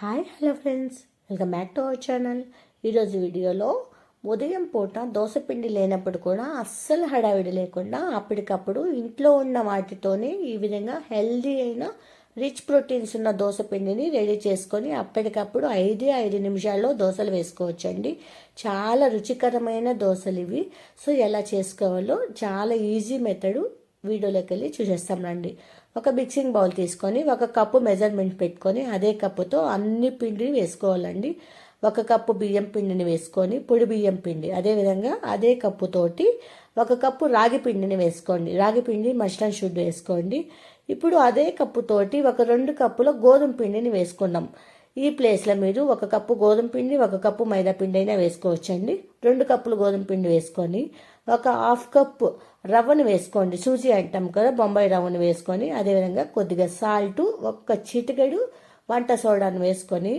Hi hello friends. Welcome back to our channel. ఈరోజు వీడియోలో ఉదయం పూట దోశపిండి లేనప్పుడు కూడా అస్సలు హడావిడి లేకుండా అప్పటికప్పుడు ఇంట్లో ఉన్న వాటితోనే ఈ విధంగా హెల్దీ అయిన రిచ్ ప్రోటీన్స్ ఉన్న దోశపిండిని రెడీ చేసుకొని అప్పటికప్పుడు ఐదే ఐదు నిమిషాల్లో దోశలు వేసుకోవచ్చండి. చాలా రుచికరమైన దోశలు ఇవి సో ఎలా చేసుకోవాలో చాలా ఈజీ మెథడు. వీడియోలోకి వెళ్ళి చూసేస్తాం రండి. ఒక మిక్సింగ్ బౌల్ తీసుకొని ఒక కప్పు మెజర్మెంట్ పెట్టుకొని అదే కప్పుతో అన్ని పిండిని వేసుకోవాలండి. ఒక కప్పు బియ్యం పిండిని వేసుకొని పొడి బియ్యం పిండి అదేవిధంగా అదే కప్పుతోటి ఒక కప్పు రాగి పిండిని వేసుకోండి. రాగి పిండి మస్టర్డ్ షుడ్ వేసుకోండి. ఇప్పుడు అదే కప్పుతోటి ఒక రెండు కప్పుల గోధుమ పిండిని వేసుకున్నాం ఈ ప్లేస్లో మీరు ఒక కప్పు గోధుమ పిండి ఒక కప్పు మైదా పిండి అయినా వేసుకోవచ్చండి. రెండు కప్పులు గోధుమ పిండి వేసుకొని ఒక హాఫ్ కప్ రవ్వను వేసుకోండి. సూజీ అంటాం కదా బొంబాయి రవ్వను వేసుకొని అదేవిధంగా కొద్దిగా సాల్ట్ ఒక్క చిటికెడు వంట సోడాను వేసుకొని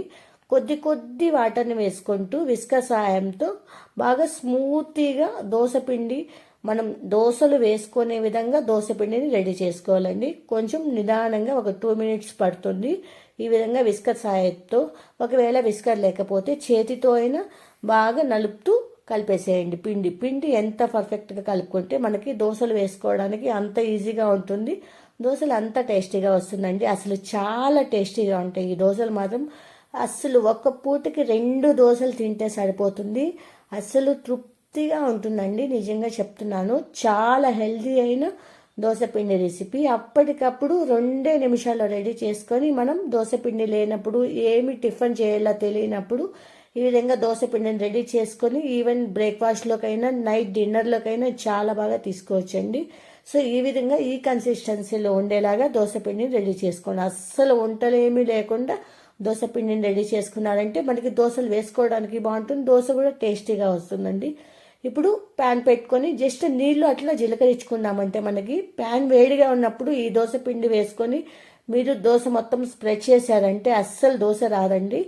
కొద్ది కొద్ది వాటర్ని వేసుకుంటూ విస్క సాయంతో బాగా స్మూత్గా దోశపిండి మనం దోశలు వేసుకునే విధంగా దోశపిండిని రెడీ చేసుకోవాలండి. కొంచెం నిదానంగా ఒక టూ మినిట్స్ పడుతుంది. ఈ విధంగా విస్కర్ సాయంతో ఒకవేళ విస్కర్ లేకపోతే చేతితో అయినా బాగా నలుపుతూ కలిపేసేయండి. పిండి పిండి ఎంత పర్ఫెక్ట్గా కలుపుకుంటే మనకి దోశలు వేసుకోవడానికి అంత ఈజీగా ఉంటుంది. దోశలు అంత టేస్టీగా వస్తుందండి. అసలు చాలా టేస్టీగా ఉంటాయి ఈ దోశలు మాత్రం. అస్సలు ఒక్క పూటకి రెండు దోశలు తింటే సరిపోతుంది. అస్సలు తృప్తిగా ఉంటుందండి. నిజంగా చెప్తున్నాను. చాలా హెల్దీ అయిన దోశపిండి రెసిపీ. అప్పటికప్పుడు రెండే నిమిషాల్లో రెడీ చేసుకొని మనం దోశపిండి లేనప్పుడు ఏమి టిఫిన్ చేయాలో తెలియనప్పుడు ఈ విధంగా దోశ పిండిని రెడీ చేసుకొని ఈవెన్ బ్రేక్ఫాస్ట్లోకైనా నైట్ డిన్నర్లోకైనా చాలా బాగా తీసుకోవచ్చండి. సో ఈ విధంగా ఈ కన్సిస్టెన్సీలో ఉండేలాగా దోశ పిండిని రెడీ చేసుకోండి. అస్సలు వంటలు ఏమీ లేకుండా దోశ పిండిని రెడీ చేసుకున్నారంటే మనకి దోశలు వేసుకోవడానికి బాగుంటుంది దోశ కూడా టేస్టీగా వస్తుందండి. ఇప్పుడు ప్యాన్ పెట్టుకొని జస్ట్ నీళ్ళు అట్లా జీలకరించుకున్నామంటే మనకి ప్యాన్ వేడిగా ఉన్నప్పుడు ఈ దోశ పిండి వేసుకొని మీరు దోశ మొత్తం స్ప్రెడ్ చేశారంటే అస్సలు దోశ రాదండి.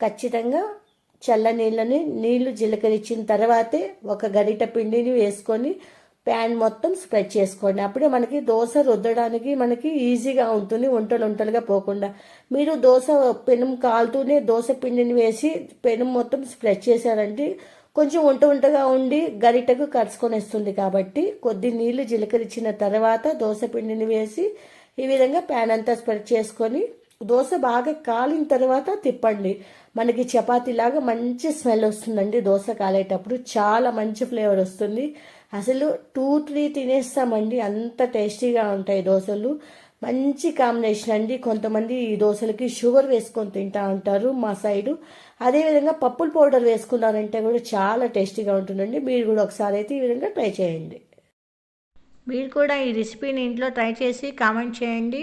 ఖచ్చితంగా చల్ల నీళ్ళని నీళ్ళు జీలకరిచ్చిన తర్వాతే ఒక గరిట పిండిని వేసుకొని ప్యాన్ మొత్తం స్ప్రెడ్ చేసుకోండి. అప్పుడే మనకి దోశ రుద్దడానికి మనకి ఈజీగా ఉంటుంది వంటలు వంటలుగా పోకుండా. మీరు దోశ పెనం కాలుతూనే దోశ పిండిని వేసి పెనం మొత్తం స్ప్రెడ్ చేశారంటే కొంచెం వంట వంటగా ఉండి గరిటకు కరుచుకొనేస్తుంది కాబట్టి కొద్ది నీళ్ళు జీలకరిచ్చిన తర్వాత దోశ పిండిని వేసి ఈ విధంగా ప్యాన్ అంతా స్ప్రెడ్ చేసుకొని దోశ బాగా కాలిన తర్వాత తిప్పండి. మనకి చపాతీలాగా మంచి స్మెల్ వస్తుందండి దోశ కాలేటప్పుడు. చాలా మంచి ఫ్లేవర్ వస్తుంది. అసలు టూ త్రీ తినేస్తామండి. అంత టేస్టీగా ఉంటాయి దోశలు. మంచి కాంబినేషన్ అండి. కొంతమంది ఈ దోశలకి షుగర్ వేసుకొని తింటా ఉంటారు మా సైడు. అదేవిధంగా పప్పుల పౌడర్ వేసుకున్నారంటే కూడా చాలా టేస్టీగా ఉంటుందండి. మీరు కూడా ఒకసారి అయితే ఈ విధంగా ట్రై చేయండి. మీరు కూడా ఈ రెసిపీని ఇంట్లో ట్రై చేసి కామెంట్ చేయండి.